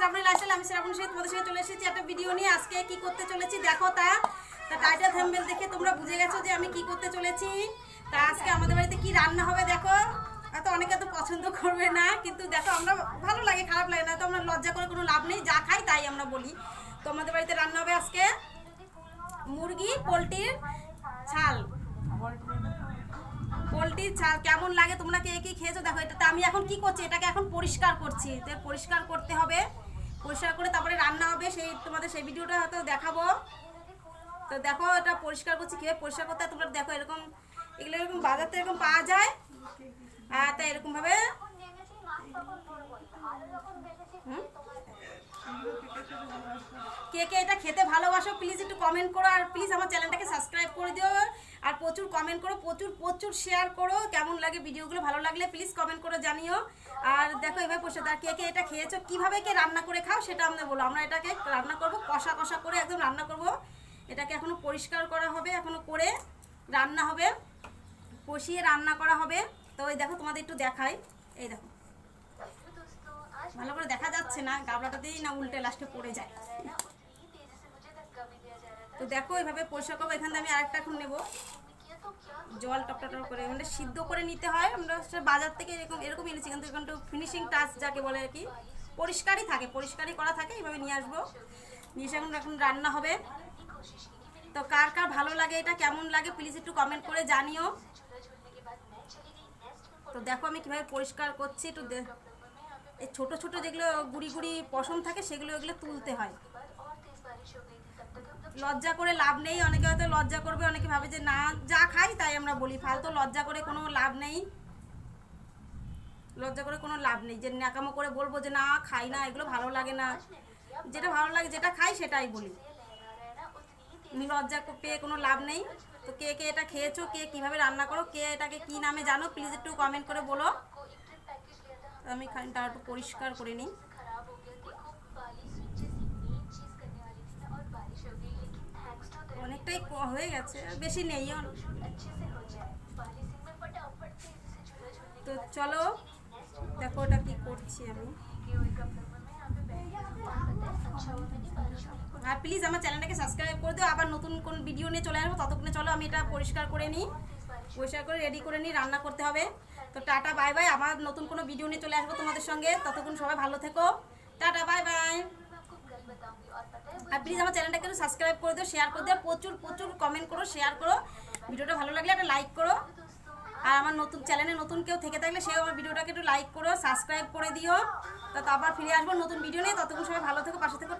আমি শ্রাবণী সাথে তোমাদের সাথে চলে এসেছি একটা ভিডিও নিয়ে। আজকে কি করতে চলেছি দেখো তা। তা টাইটেল থাম্বনেল দেখে তোমরা বুঝে গেছো যে আমি কি করতে চলেছি। তা আজকে আমাদের বাড়িতে কি রান্না হবে দেখো। হয়তো অনেকে তো পছন্দ করবে না, কিন্তু দেখো আমরা ভালো লাগে, খারাপ লাগে না, তো আমরা লজ্জা করে কোনো লাভ নেই, যা খাই তাই আমরা বলি। তো আমাদের বাড়িতে রান্না হবে আজকে মুরগি, পোলট্রির ছাল। পোলট্রির ছাল, কেমন লাগে? তোমরা কে কি খেয়েছো? দেখো এটাতে আমি এখন কি করছি? এটাকে এখন পরিষ্কার করছি। পরিষ্কার করতে হবে। পরিষ্কার করে তারপরে রান্না হবে, সেই তোমাদের সেই ভিডিওটা হয়তো দেখাবো। তো দেখো, এটা পরিষ্কার করছি, কীভাবে পরিষ্কার করতে হয় তোমরা দেখো, এরকম, এগুলো এরকম বাজার থেকে এরকম পাওয়া যায়। আর তাই এরকমভাবে? কে কে এটা খেতে ভালোবাসো প্লিজ একটু কমেন্ট করো, আর প্লিজ আমার চ্যানেলটাকে সাবস্ক্রাইব প্রচুর কমেন্ট করো, প্রচুর প্রচুর শেয়ার করো। কেমন লাগে ভিডিওগুলো ভালো লাগলে প্লিজ কমেন্ট করে জানিও। আর দেখো, এভাবে বসে আর কে কে এটা খেয়েছো? কীভাবে কে রান্না করে খাও সেটা আমরা বলো আমরা এটাকে রান্না করব, কষা কষা করে একদম রান্না করব। এটাকে এখনও পরিষ্কার করা হবে, এখনও করে রান্না হবে, কষিয়ে রান্না করা হবে। তো ওই দেখো, তোমাদের একটু দেখাই। এই দেখো। ভালো করে দেখা যাচ্ছে না গাবলাটাতেই না উল্টে লাস্টে পড়ে যায়। তো দেখো এইভাবে পরিষ্কার করব। এখান থেকে আমি আরেকটা এখন নেব। জল টপ টপ করে মানে সিদ্ধ করে নিতে হয়। আমরা বাজার থেকে এরকম এরকম এনেছি, কিন্তু এখন একটু ফিনিশিং টাচ যাকে বলে আর কি, পরিষ্কারই থাকে, পরিষ্কারই করা থাকে এইভাবে নিয়ে আসব। নিয়ে এখন এখন রান্না হবে। তো কার কার ভালো লাগে, এটা কেমন লাগে প্লিজ একটু কমেন্ট করে জানিও। তো দেখো আমি কীভাবে পরিষ্কার করছি, একটু এই ছোট ছোট যেগুলো গুড়ি গুড়ি পশম থাকে, সেগুলো এগুলো তুলতে হয়। লজ্জা করে লাভ নেই। অনেকে হয়তো লজ্জা করবে, অনেকে ভাবে যে না, যা খাই তাই আমরা বলি। ফালতু লজ্জা করে কোনো লাভ নেই। লজ্জা করে কোনো লাভ নেই। যে ন্যাকামো করে বলব যে না, খাই না, এগুলো ভালো লাগে না। যেটা ভালো লাগে, যেটা খাই সেটাই বলি। লজ্জা পেয়ে কোনো লাভ নেই। তো কে কে এটা খেয়েছো, কে কীভাবে রান্না করো, কে এটাকে কি নামে জানো? প্লিজ একটু কমেন্ট করে বলো। আমি খানিকটা একটু পরিষ্কার করে নিই। অনেকটাই হয়ে গেছে, বেশি নেই তো চলো, দেখো ওটা কি করছি আমি। আর প্লিজ আমার চ্যানেলটাকে সাবস্ক্রাইব করে দিও, আবার নতুন কোন ভিডিও নিয়ে চলে আসব, ততক্ষণে চলো আমি এটা পরিষ্কার করে নিই, পরিষ্কার করে রেডি করে নিই, রান্না করতে হবে। তো টাটা বাই বাই আবার নতুন কোনো ভিডিও নিয়ে চলে আসব তোমাদের সঙ্গে, ততক্ষণ সবাই ভালো থেকো। টাটা বাই বাই প্লিজ আমার চ্যানেলটাকে একটু সাবস্ক্রাইব করে দিও শেয়ার করে দিও প্রচুর প্রচুর কমেন্ট করো শেয়ার করো। ভিডিওটা ভালো লাগলে একটা লাইক করো। আর আমার নতুন চ্যানেলে নতুন কেউ থেকে থাকলে সেও আমার ভিডিওটাকে একটু লাইক করো সাবস্ক্রাইব করে দিও। তো আবার ফিরে আসব নতুন ভিডিও নিয়ে। ততক্ষণ সবাই ভালো থেকো, পাশে থেকো